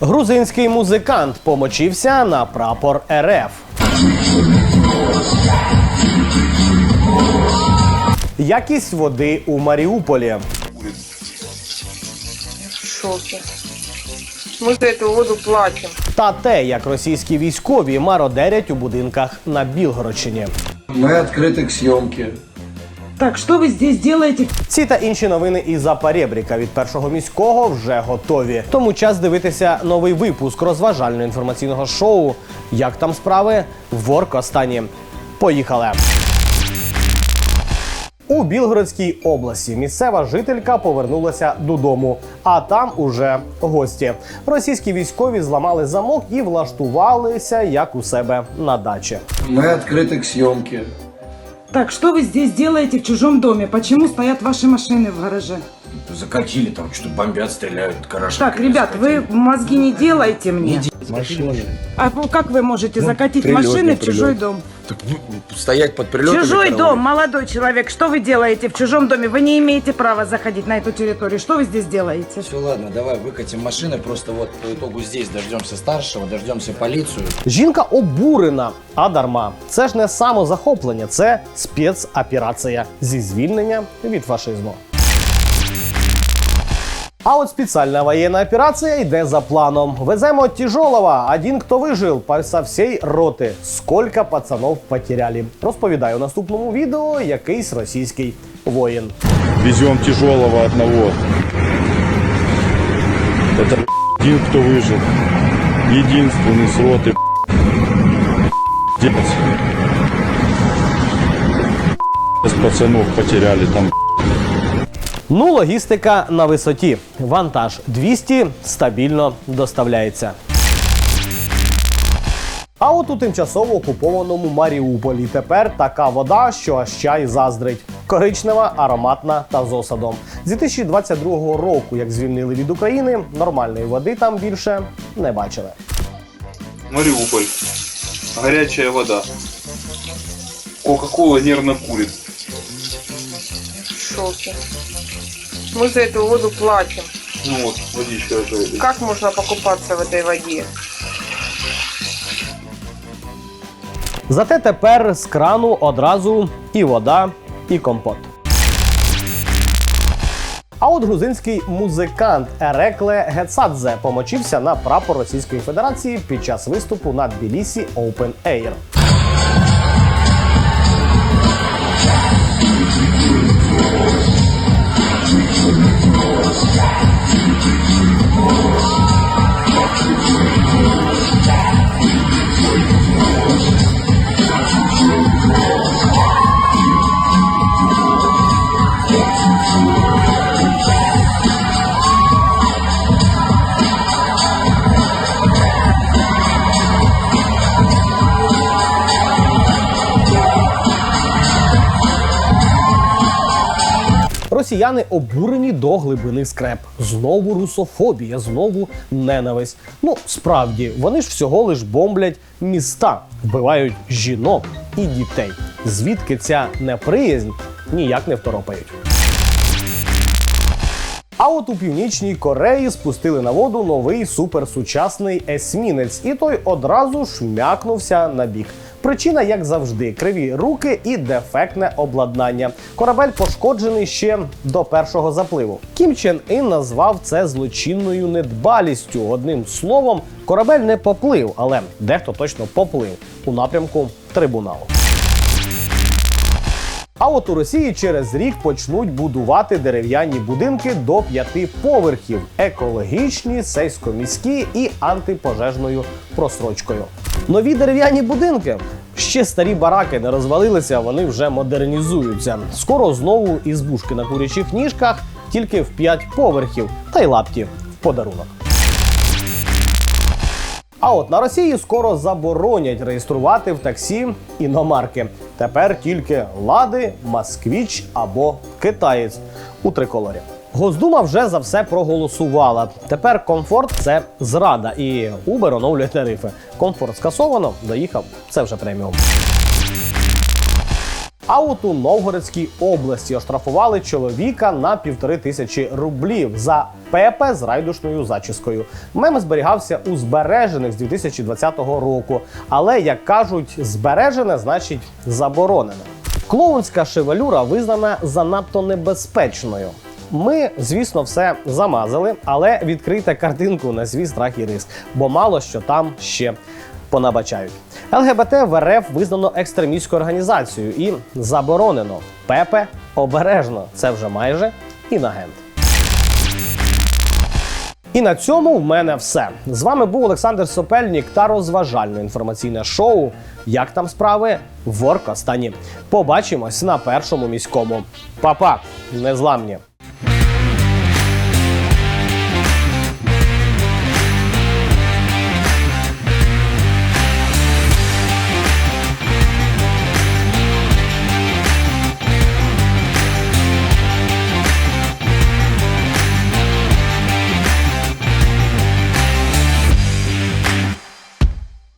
Грузинський музикант помочився на прапор РФ. Якість води у Маріуполі. В шоке. Мы за эту воду платим. Та те, як російські військові мародерять у будинках на Білгородщині. Мы открыты к съемке. Так, что вы здесь делаете? Ці та інші новини із Запорєбріка від першого міського вже готові. Тому час дивитися новий випуск розважально інформаційного шоу. Як там справи в Оркостані. Поїхали. У Білгородській області місцева жителька повернулася додому, а там уже гості. Російські військові зламали замок і влаштувалися як у себе на дачі. Мы открыты к съемке. Так, что вы здесь делаете в чужом доме? Почему стоят ваши машины в гараже? Закатили там, что бомбят, стреляют, гараж. Так, ребят, вы мозги не делайте мне. Машины. А ну, как вы можете закатить машины в чужой дом? Так, ну, стоять под прилетами. Чужой караулить. дом, молодой человек, что вы делаете в чужом доме? Вы не имеете права заходить на эту территорию. Что вы здесь делаете? Все, ладно, давай выкатим машины, просто вот по итогу здесь дождемся старшего, дождемся полицию. Жінка обурена, а дарма. Це ж не самозахоплення, це спецоперація зі звільнення від фашизму. А от спеціальна воєнна операція йде за планом. Веземо тяжелого, один хто вижив по- со всієї роти. Скільки пацанов потеряли. Розповідаю у наступному відео якийсь російський воїн. Везем тяжелого одного. Это один, кто выжил. Единственный с роты. Делать. С пацанов потеряли там. Ну, логістика на висоті. Вантаж 200 стабільно доставляється. А от у тимчасово окупованому Маріуполі тепер така вода, що аж чай заздрить. Коричнева, ароматна та з осадом. З 2022 року, як звільнили від України, нормальної води там більше не бачили. Мариуполь. Горячая вода. Кока-кола нервно курит. В шоке. Мы за эту воду платим. Ну вот, водичка это. Как можно покупаться в этой воде? Зате тепер з крану одразу і вода, і компот. А от грузинський музикант Ерекле Гецадзе помочився на прапор Російської Федерації під час виступу на Тбілісі Open Air. Росіяни обурені до глибини скреп. Знову русофобія, знову ненависть. Ну справді, вони ж всього лиш бомблять міста, вбивають жінок і дітей. Звідки ця неприязнь ніяк не второпають. А от у північній Кореї спустили на воду новий суперсучасний есмінець, і той одразу шмякнувся на бік. Причина, як завжди, криві руки і дефектне обладнання. Корабель пошкоджений ще до першого запливу. Кім Чен Ін назвав це злочинною недбалістю. Одним словом, корабель не поплив, але дехто точно поплив у напрямку трибуналу. А от у Росії через рік почнуть будувати дерев'яні будинки до п'яти поверхів, екологічні, сельськоміські і антипожежною просрочкою. Нові дерев'яні будинки. Ще старі бараки не розвалилися, вони вже модернізуються. Скоро знову ізбушки на курячих ніжках, тільки в п'ять поверхів, та й лапті в подарунок. А от на Росії скоро заборонять реєструвати в таксі іномарки. Тепер тільки лади, москвіч або китаєць у триколорі. Госдума вже за все проголосувала. Тепер комфорт це зрада, і Uber оновлює тарифи. Комфорт скасовано, доїхав. Це вже преміум. А от у Новгородській області оштрафували чоловіка на півтори тисячі рублів за пепе з райдушною зачіскою. Мем зберігався у збережених з 2020 року. Але як кажуть, збережене значить заборонене. Клоунська шевелюра визнана занадто небезпечною. Ми, звісно, все замазали, але відкрийте картинку на свій страх і риск, бо мало що там ще понабачають. ЛГБТ в РФ визнано екстремістською організацією і заборонено. Пепе обережно. Це вже майже інагент. І на цьому в мене все. З вами був Олександр Сопельнік та розважальне інформаційне шоу. Як там справи в Оркостані. Побачимось на першому міському. Па-па, незламні!